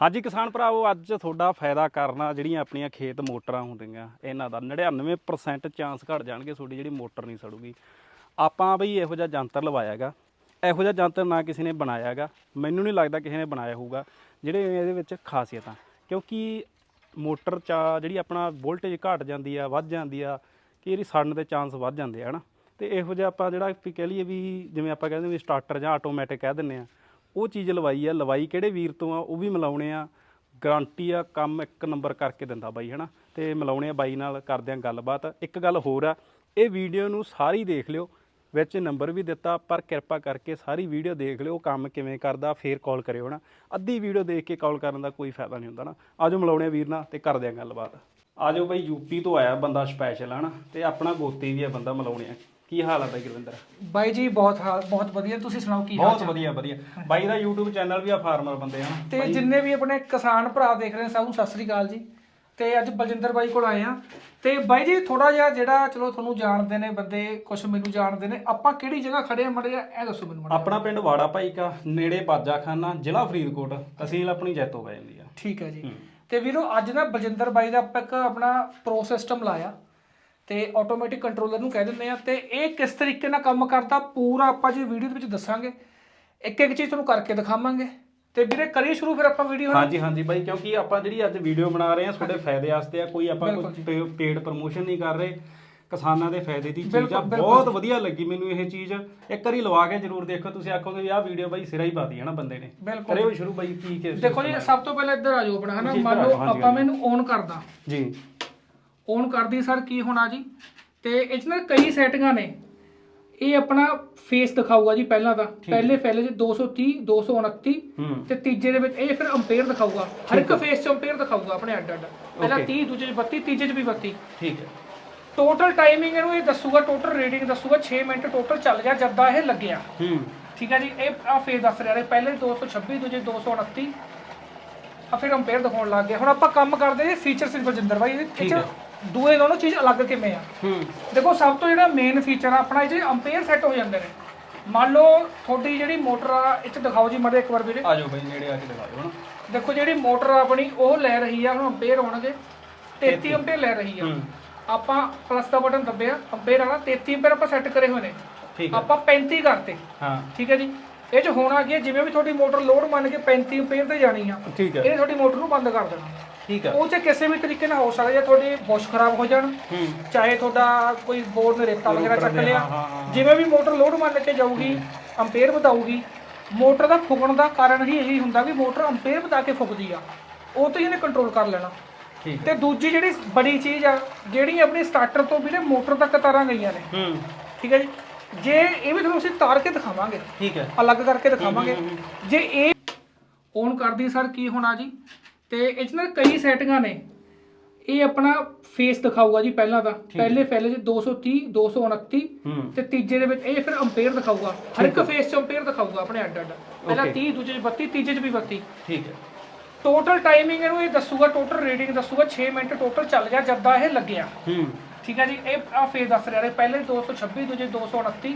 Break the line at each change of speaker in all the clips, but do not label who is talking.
ਹਾਂਜੀ ਕਿਸਾਨ ਭਰਾਵੋ, ਅੱਜ ਤੁਹਾਡਾ ਫਾਇਦਾ ਕਰਨਾ ਜਿਹੜੀਆਂ ਆਪਣੀਆਂ ਖੇਤ ਮੋਟਰਾਂ ਹੁੰਦੀਆਂ, ਇਹਨਾਂ ਦਾ 99% ਚਾਂਸ ਘਟ ਜਾਣਗੇ, ਤੁਹਾਡੀ ਜਿਹੜੀ ਮੋਟਰ ਨਹੀਂ ਸੜੂਗੀ। ਆਪਾਂ ਬਈ ਇਹੋ ਜਿਹਾ ਯੰਤਰ ਲਵਾਇਆਗਾ ਇਹੋ ਜਿਹਾ ਜੰਤਰ ਨਾ ਕਿਸੇ ਨੇ ਬਣਾਇਆਗਾ ਮੈਨੂੰ ਨਹੀਂ ਲੱਗਦਾ ਕਿਸੇ ਨੇ ਬਣਾਇਆ ਹੋਊਗਾ, ਜਿਹੜੇ ਇਹਦੇ ਵਿੱਚ ਖਾਸੀਅਤਾਂ। ਕਿਉਂਕਿ ਮੋਟਰ ਚਾ ਜਿਹੜੀ ਆਪਣਾ ਵੋਲਟੇਜ ਘਟ ਜਾਂਦੀ ਆ, ਵੱਧ ਜਾਂਦੀ ਆ, ਕਿ ਇਹਦੀ ਸੜਨ ਦੇ ਚਾਂਸ ਵੱਧ ਜਾਂਦੇ ਆ, ਹਨਾ? ਤੇ ਇਹੋ ਜਿਹਾ ਆਪਾਂ ਜਿਹੜਾ ਵੀ ਕਹਿ ਲਈਏ ਵੀ ਜਿਵੇਂ ਆਪਾਂ ਕਹਿੰਦੇ ਵੀ ਸਟਾਰਟਰ ਜਾਂ ਆਟੋਮੈਟਿਕ ਕਹਿ ਦਿੰਦੇ ਆ ਉਹ ਚੀਜ਼ ਲਵਾਈ ਆ, ਲਵਾਈ ਕਿਹੜੇ ਵੀਰ ਤੋਂ ਆ, ਉਹ ਵੀ ਮਿਲਾਉਣੇ ਆ। ਗਾਰੰਟੀ ਆ, ਕੰਮ ਇੱਕ ਨੰਬਰ ਕਰਕੇ ਦਿੰਦਾ ਬਾਈ, ਹਨਾ। ਤੇ ਮਿਲਾਉਣੇ ਆ ਬਾਈ ਨਾਲ, ਕਰਦੇ ਆ ਗੱਲਬਾਤ। ਇੱਕ ਗੱਲ ਹੋਰ ਆ, ਇਹ ਵੀਡੀਓ ਨੂੰ ਸਾਰੀ ਦੇਖ ਲਿਓ, ਵਿੱਚ ਨੰਬਰ ਵੀ ਦਿੱਤਾ, ਪਰ ਕਿਰਪਾ ਕਰਕੇ ਸਾਰੀ ਵੀਡੀਓ ਦੇਖ ਲਿਓ, ਕੰਮ ਕਿਵੇਂ ਕਰਦਾ, ਫੇਰ ਕਾਲ ਕਰਿਓ ਨਾ ਅੱਧੀ ਵੀਡੀਓ ਦੇਖ ਕੇ ਕਾਲ ਕਰਨ ਦਾ ਕੋਈ ਫਾਇਦਾ ਨਹੀਂ ਹੁੰਦਾ ਨਾ ਆਜੋ ਮਿਲਾਉਣੇ ਆ ਵੀਰ ਨਾਲ ਤੇ ਕਰਦੇ ਆ ਗੱਲਬਾਤ। ਆਜੋ ਬਾਈ ਯੂਪੀ ਤੋਂ ਆਇਆ ਬੰਦਾ ਸਪੈਸ਼ਲ, ਹਨਾ। ਤੇ ਆਪਣਾ ਗੋਤੀ ਵੀ ਆ ਬੰਦਾ ਮਿਲਾਉਣੇ ਆ। ਕੀ ਹਾਲ ਆ ਬਾਈ ਗੁਰਵਿੰਦਰ?
ਬਾਈ ਜੀ ਬਹੁਤ ਹਾਲ ਬਹੁਤ ਵਧੀਆ। ਤੁਸੀਂ ਸੁਣਾਓ ਕੀ ਹਾਲ
ਬਹੁਤ
ਚਾਲ?
ਵਧੀਆ ਵਧੀਆ। ਬਾਈ ਦਾ YouTube ਚੈਨਲ ਵੀ ਆ ਫਾਰਮਰ ਬੰਦੇ ਹਨ?
ਤੇ ਜਿੰਨੇ ਵੀ ਆਪਣੇ ਕਿਸਾਨ ਭਰਾ ਦੇਖ ਰਹੇ ਨੇ ਸਭ ਨੂੰ ਸਤਿ ਸ੍ਰੀ ਅਕਾਲ ਜੀ। ਤੇ ਅੱਜ ਬਲਜਿੰਦਰ ਬਾਈ ਕੋਲ ਆਏ ਆ। ਤੇ ਬਾਈ ਜੀ ਥੋੜਾ ਜਿਹਾ ਜਿਹੜਾ ਚਲੋ ਤੁਹਾਨੂੰ ਜਾਣਦੇ ਨੇ ਬੰਦੇ ਕੁਝ ਮੈਨੂੰ ਜਾਣਦੇ ਨੇ ਆਪਾਂ ਕਿਹੜੀ ਜਗ੍ਹਾ ਖੜੇ ਆ ਮੜੇ ਇਹ ਦੱਸੋ ਮੈਨੂੰ ਮਾੜਾ
ਆਪਣਾ ਪਿੰਡ ਵਾੜਾ ਭਾਈ ਕਾ ਨੇੜੇ ਬਾਜਾਖਾਨਾ ਜ਼ਿਲ੍ਹਾ ਫਰੀਦਕੋਟ ਤਹਿਸੀਲ ਆਪਣੀ ਜੈਤੋ ਪੈ ਜਾਂਦੀ ਆ।
ਠੀਕ ਹੈ ਜੀ। ਤੇ ਵੀਰੋ ਅੱਜ ਨਾ ਬਲਜਿੰਦਰ ਬਾਈ ਦਾ ਆਪਾਂ ਇੱਕ ਆਪਣਾ ਪ੍ਰੋ ਸਿਸਟਮ ਲਾਇਆ। ਤੇ ਆਟੋਮੈਟਿਕ ਕੰਟਰੋਲਰ ਨੂੰ ਕਹਿ ਦਿੰਦੇ ਆ ਤੇ ਇਹ ਕਿਸ ਤਰੀਕੇ ਨਾਲ ਕੰਮ ਕਰਦਾ ਪੂਰਾ ਆਪਾਂ ਜੀ ਵੀਡੀਓ ਦੇ ਵਿੱਚ ਦੱਸਾਂਗੇ। ਇੱਕ ਇੱਕ ਚੀਜ਼ ਤੁਹਾਨੂੰ ਕਰਕੇ ਦਿਖਾਵਾਂਗੇ। ਤੇ ਵੀਰੇ ਕਰੀਏ ਸ਼ੁਰੂ ਫਿਰ ਆਪਾਂ ਵੀਡੀਓ
ਹਾਂਜੀ ਹਾਂਜੀ ਬਾਈ ਕਿਉਂਕਿ ਆਪਾਂ ਜਿਹੜੀ ਅੱਜ ਵੀਡੀਓ ਬਣਾ ਰਹੇ ਆ ਤੁਹਾਡੇ ਫਾਇਦੇ ਵਾਸਤੇ ਆ ਕੋਈ ਆਪਾਂ ਕੋਈ ਪੇਡ ਪ੍ਰੋਮੋਸ਼ਨ ਨਹੀਂ ਕਰ ਰਹੇ। ਕਿਸਾਨਾਂ ਦੇ ਫਾਇਦੇ ਦੀ ਚੀਜ਼ ਆ ਬਹੁਤ ਵਧੀਆ ਲੱਗੀ ਮੈਨੂੰ ਇਹ ਚੀਜ਼। ਇੱਕ ਵਾਰੀ ਲਵਾ ਕੇ ਜਰੂਰ ਦੇਖੋ ਤੁਸੀਂ ਆਖੋਗੇ ਵੀ ਆਹ ਵੀਡੀਓ ਬਾਈ ਸਿਰਾ ਹੀ ਪਾਦੀ ਹੈ ਨਾ ਬੰਦੇ ਨੇ। ਕਰਿਓ ਸ਼ੁਰੂ ਬਾਈ ਕੀ ਕੇ
ਦੇਖੋ ਜੀ ਸਭ ਤੋਂ ਪਹਿਲਾਂ ਇੱਧਰ ਆ ਜਾਓ ਆਪਣਾ ਹਨਾ? ਮੰਨ ਲਓ ਆਪਾਂ ਮੈਨੂੰ ਔਨ ਕਰਦਾ।
ਜੀ।
ਔਨ ਕਰਦੀ ਸਰ ਕੀ ਹੋਣਾ ਜੀ? ਤੇ ਇਹ 'ਚ ਨਾ ਕਈ ਸੈਟਿੰਗਾਂ ਨੇ। ਇਹ ਆਪਣਾ ਫੇਸ ਦਿਖਾਊਗਾ ਜੀ ਪਹਿਲਾਂ ਤਾਂ। ਪਹਿਲੇ ਪਹਿਲੇ ਚ 230 229
ਹੂੰ।
ਤੇ ਤੀਜੇ ਦੇ ਵਿੱਚ ਇਹ ਫਿਰ ਅੰਪੇਅਰ ਦਿਖਾਊਗਾ। ਹਰ ਇੱਕ ਫੇਸ 'ਚ ਅੰਪੇਅਰ ਦਿਖਾਊਗਾ ਆਪਣੇ ਅੱਡ ਅੱਡ ਪਹਿਲਾਂ 30 ਦੂਜੇ 'ਚ 32 ਤੀਜੇ 'ਚ ਵੀ 32
ਠੀਕ ਹੈ।
ਟੋਟਲ ਟਾਈਮਿੰਗ ਇਹਨੂੰ ਇਹ ਦੱਸੂਗਾ ਟੋਟਲ ਰੀਡਿੰਗ ਦੱਸੂਗਾ 6 ਮਿੰਟ ਟੋਟਲ ਚੱਲ ਗਿਆ ਜਦ ਦਾ ਇਹ ਲੱਗਿਆ।
ਹੂੰ।
ਠੀਕ ਹੈ ਜੀ ਇਹ ਆ ਫੇਸ ਦੱਸ ਰਿਹਾ ਰਹੇ ਪਹਿਲੇ 226 ਦੂਜੇ 229 ਆ ਫਿਰ ਅੰਪੇਅਰ ਦਿਖਾਉਣ ਲੱਗ ਗਿਆ ਹੁਣ ਆਪਾਂ ਕੰਮ ਕਰਦੇ ਜੀ ਫੀਚਰ ਸਿੰਪਲ ਜਿੰਦਰ ਬਾਈ। ਇਹਦੇ ਵਿੱਚ ਦੂਏ ਦੋਨੋਂ ਚੀਜ਼ ਅਲੱਗ ਕਿਵੇਂ ਆ?
ਹੂੰ।
ਦੇਖੋ ਸਭ ਤੋਂ ਜਿਹੜਾ ਮੇਨ ਫੀਚਰ ਆ ਆਪਣਾ ਇਹ ਜੇ ਅੰਪੇਅਰ ਸੈੱਟ ਹੋ ਜਾਂਦੇ ਨੇ। ਮੰਨ ਲਓ ਤੁਹਾਡੀ ਜਿਹੜੀ ਮੋਟਰ ਆ ਇਹ 'ਚ ਦਿਖਾਓ ਜੀ ਮੜੇ ਇੱਕ ਵਾਰ ਵੀਰੇ।
ਆ ਜਾਓ ਬਾਈ ਨੇੜੇ ਆ ਕੇ ਦਿਖਾਓ ਹਨਾ।
ਦੇਖੋ ਜਿਹੜੀ ਮੋਟਰ ਆ ਆਪਣੀ ਉਹ ਲੈ ਰਹੀ ਆ ਹੁਣ ਅੰਪੇਅਰ ਹੋਣਗੇ। 33 ਅੰਪੇਅਰ ਲੈ ਰਹੀ ਆ।
ਹੂੰ।
ਆਪਾਂ ਪਲੱਸ ਦਾ ਬਟਨ ਦੱਬਿਆ ਅੰਪੇਅਰ ਵਾਲਾ 33 ਅੰਪੇਅਰ ਆਪਾਂ ਸੈੱਟ ਕਰੇ ਹੋਏ ਨੇ। ਆਪਾਂ 35 ਕਰਤੇ।
ਹਾਂ।
ਠੀਕ ਹੈ ਜੀ। ਇਹ 'ਚ ਹੋਣਾ ਕੀ ਹੈ ਜਿਵੇਂ ਵੀ ਤੁਹਾਡੀ ਮੋਟਰ ਲੋਡ ਮੰਨ ਕੇ 35 ਅੰਪੇਅਰ ਤੇ ਜਾਣੀ ਆ
ਠੀਕ ਹੈ।
ਇਹ ਤੁਹਾਡੀ ਮੋਟਰ ਨੂੰ ਬੰਦ ਕਰ ਦੇਣਾ।
ਠੀਕ ਹੈ।
ਉਹ 'ਚ ਕਿਸੇ ਵੀ ਤਰੀਕੇ ਨਾਲ ਹੋ ਸਕਦਾ ਜੇ ਤੁਹਾਡੀ ਬੁਸ਼ ਖਰਾਬ ਹੋ ਜਾਣ
ਹੂੰ।
ਚਾਹੇ ਤੁਹਾਡਾ ਕੋਈ ਬੋਰਡ ਨੇ ਰੇਤਾ ਵਗੈਰਾ ਚੱਕ ਲਿਆ ਜਿਵੇਂ ਵੀ ਮੋਟਰ ਲੋਡ ਮੰਨ ਕੇ ਜਾਊਗੀ ਅੰਪੇਅਰ ਵਧਾਊਗੀ ਮੋਟਰ ਦਾ ਫੁਕਣ ਦਾ ਕਾਰਨ ਹੀ ਇਹੀ ਹੁੰਦਾ ਵੀ ਮੋਟਰ ਅੰਪੇਅਰ ਵਧਾ ਕੇ ਫੁਕਦੀ ਆ ਉਹ ਤੋਂ ਹੀ ਇਹਨੇ ਕੰਟਰੋਲ ਕਰ ਲੈਣਾ।
ਠੀਕ
ਤੇ ਦੂਜੀ ਜਿਹੜੀ ਬੜੀ ਚੀਜ਼ ਆ ਜਿਹੜੀ ਆਪਣੀ ਸਟਾਰਟਰ ਤੋਂ ਵੀਰੇ ਮੋਟਰ ਤੱਕ ਤਾਰਾਂ ਗਈਆਂ ਨੇ
ਹੂੰ।
ਠੀਕ ਹੈ ਜੀ। ਜੇ ਇਹ ਵੀ ਤੁਹਾਨੂੰ ਅਸੀਂ ਤਾਰ ਕੇ ਦਿਖਾਵਾਂਗੇ
ਠੀਕ ਹੈ।
ਅਲੱਗ ਕਰਕੇ ਦਿਖਾਵਾਂਗੇ। ਜੇ ਇਹ ਔਨ ਕਰਦੀ ਸਰ ਕੀ ਹੋਣਾ ਜੀ? ਤੇ ਇਹ 'ਚ ਨਾ ਕਈ ਸੈਟਿੰਗਾਂ ਨੇ। ਇਹ ਆਪਣਾ ਫੇਸ ਦਿਖਾਊਗਾ ਜੀ ਪਹਿਲਾਂ ਤਾਂ। ਪਹਿਲੇ ਪਹਿਲੇ ਚ 230 229
ਹੂੰ।
ਤੇ ਤੀਜੇ ਦੇ ਵਿੱਚ ਇਹ ਫਿਰ ਅੰਪੇਅਰ ਦਿਖਾਊਗਾ। ਹਰ ਇੱਕ ਫੇਸ 'ਚ ਅੰਪੇਅਰ ਦਿਖਾਊਗਾ ਆਪਣੇ ਅੱਡ ਅੱਡ ਪਹਿਲਾਂ 30 ਦੂਜੇ 'ਚ 32 ਤੀਜੇ 'ਚ ਵੀ 32
ਠੀਕ ਹੈ।
ਟੋਟਲ ਟਾਈਮਿੰਗ ਇਹਨੂੰ ਇਹ ਦੱਸੂਗਾ ਟੋਟਲ ਰੀਡਿੰਗ ਦੱਸੂਗਾ 6 ਮਿੰਟ ਟੋਟਲ ਚੱਲ ਗਿਆ ਜਦ ਦਾ ਇਹ ਲੱਗਿਆ।
ਹੂੰ।
ਠੀਕ ਹੈ ਜੀ ਇਹ ਆ ਫੇਸ ਦੱਸ ਰਿਹਾ ਰਹੇ ਪਹਿਲੇ 226 ਦੂਜੇ 229